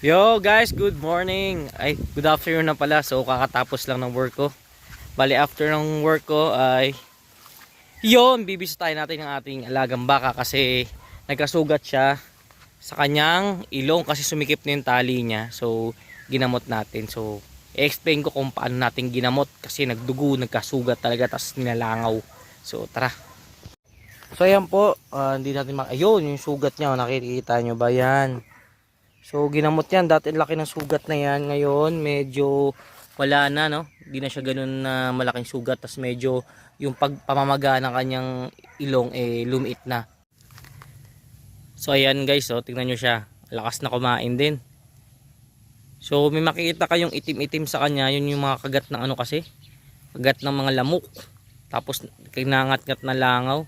Yo guys, good morning. Ay, good afternoon na pala. So kakatapos lang ng work ko. Bali after ng work ko ay yon bibisitahin natin ang ating alagang baka kasi nagkasugat siya sa kanyang ilong kasi sumikip na yung tali niya. So ginamot natin. So i-explain ko kung paano natin ginamot kasi nagdugo, nagkasugat talaga tapos nilalangaw. So tara. So ayan po, ah, hindi natin mak... Ayun, yung sugat niya, nakikita nyo ba yan? So ginamot yan, dati laki ng sugat na yan. Ngayon medyo wala na no. Hindi na siya ganun na malaking sugat. Tapos medyo yung pagpamamaga ng kanyang ilong eh lumiit na. So ayan guys, oh, tingnan nyo siya. Lakas na kumain din. So may makikita kayong itim-itim sa kanya. Yun yung mga kagat ng ano kasi. Kagat ng mga lamok. Tapos kinangat-ngat na langaw.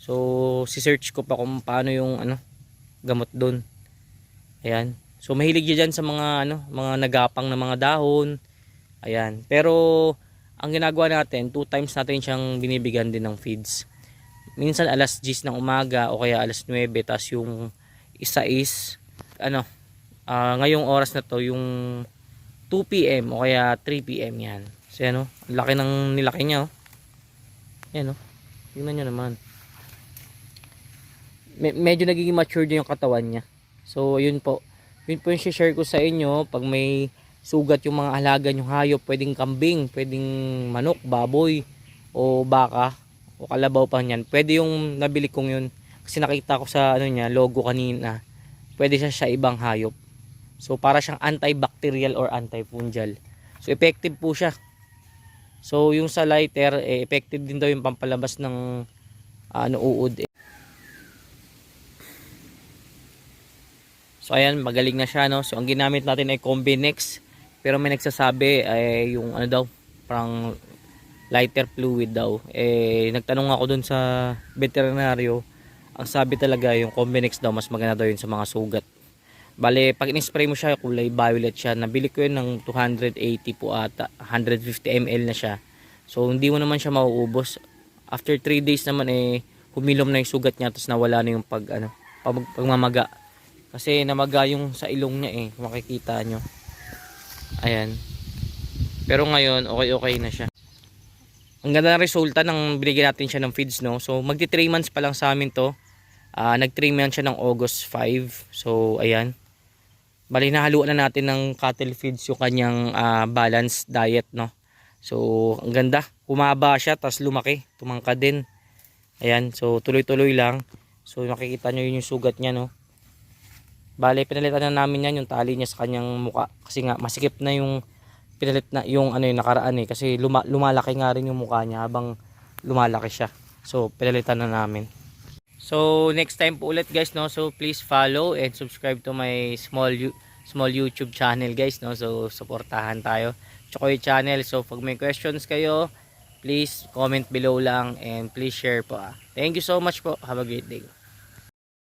So si-search ko pa kung paano yung ano gamot doon. Ayan. So mahilig dyan sa mga ano, mga nagapang na mga dahon. Ayan. Pero ang ginagawa natin, two times natin siyang binibigyan din ng feeds. Minsan alas 10 ng umaga o kaya alas 9 tas yung isa is ano, ah, ngayong oras na to yung 2 PM o kaya 3 PM yan. So ang laki ng nilaki niya oh. Yan oh. Tingnan niyo naman. Me- medyo nagiging mature din yung katawan niya. So, yun po. Yun po yung share ko sa inyo. Pag may sugat yung mga alaga yung hayop, pwedeng kambing, pwedeng manok, baboy, o baka, o kalabaw pa niyan. Pwede yung nabili kong yun. Kasi nakita ko sa ano niya, logo kanina. Pwede siya sa ibang hayop. So, para siyang antibacterial or antifungal. So, effective po siya. So, yung sa lighter, eh, effective din daw yung pampalabas ng ano, uod. So ayan, magaling na siya no. So ang ginamit natin ay Combinex. Pero may nagsasabi ay yung ano daw, parang lighter fluid daw. Eh nagtanong ako dun sa veterinaryo. Ang sabi talaga yung Combinex daw mas maganda daw yun sa mga sugat. Bale, pag in-spray mo siya, kulay violet siya. Nabili ko yun ng 280 po ata. 150 ml na siya. So hindi mo naman siya mauubos. After 3 days naman eh humilom na yung sugat niya tapos nawala na yung pag ano, pag, pagmamaga. Kasi namaga yung sa ilong niya eh. Makikita nyo. Ayan. Pero ngayon, okay-okay na siya. Ang ganda ng resulta ng binigyan natin siya ng feeds, no? So, magti 3 months pa lang sa amin to. Ah, nag 3 months siya ng August 5. So, ayan. Bali, nahaluan na natin ng cattle feeds yung kanyang ah, balanced diet, no? So, ang ganda. Humaba siya, tas lumaki. Tumangka din. Ayan. So, tuloy-tuloy lang. So, makikita nyo yun yung sugat niya, no? Bale, pinalitan na namin yan yung tali niya sa kanyang muka. Kasi nga, masikip na yung pinalit na yung ano yung nakaraan eh. Kasi luma, lumalaki nga rin yung mukha niya habang lumalaki siya. So, pinalitan na namin. So, next time po ulit guys, no? So, please follow and subscribe to my small small YouTube channel guys, no? So, supportahan tayo. Chokoy channel. So, pag may questions kayo, please comment below lang and please share po. ah. Thank you so much po. Have a great day.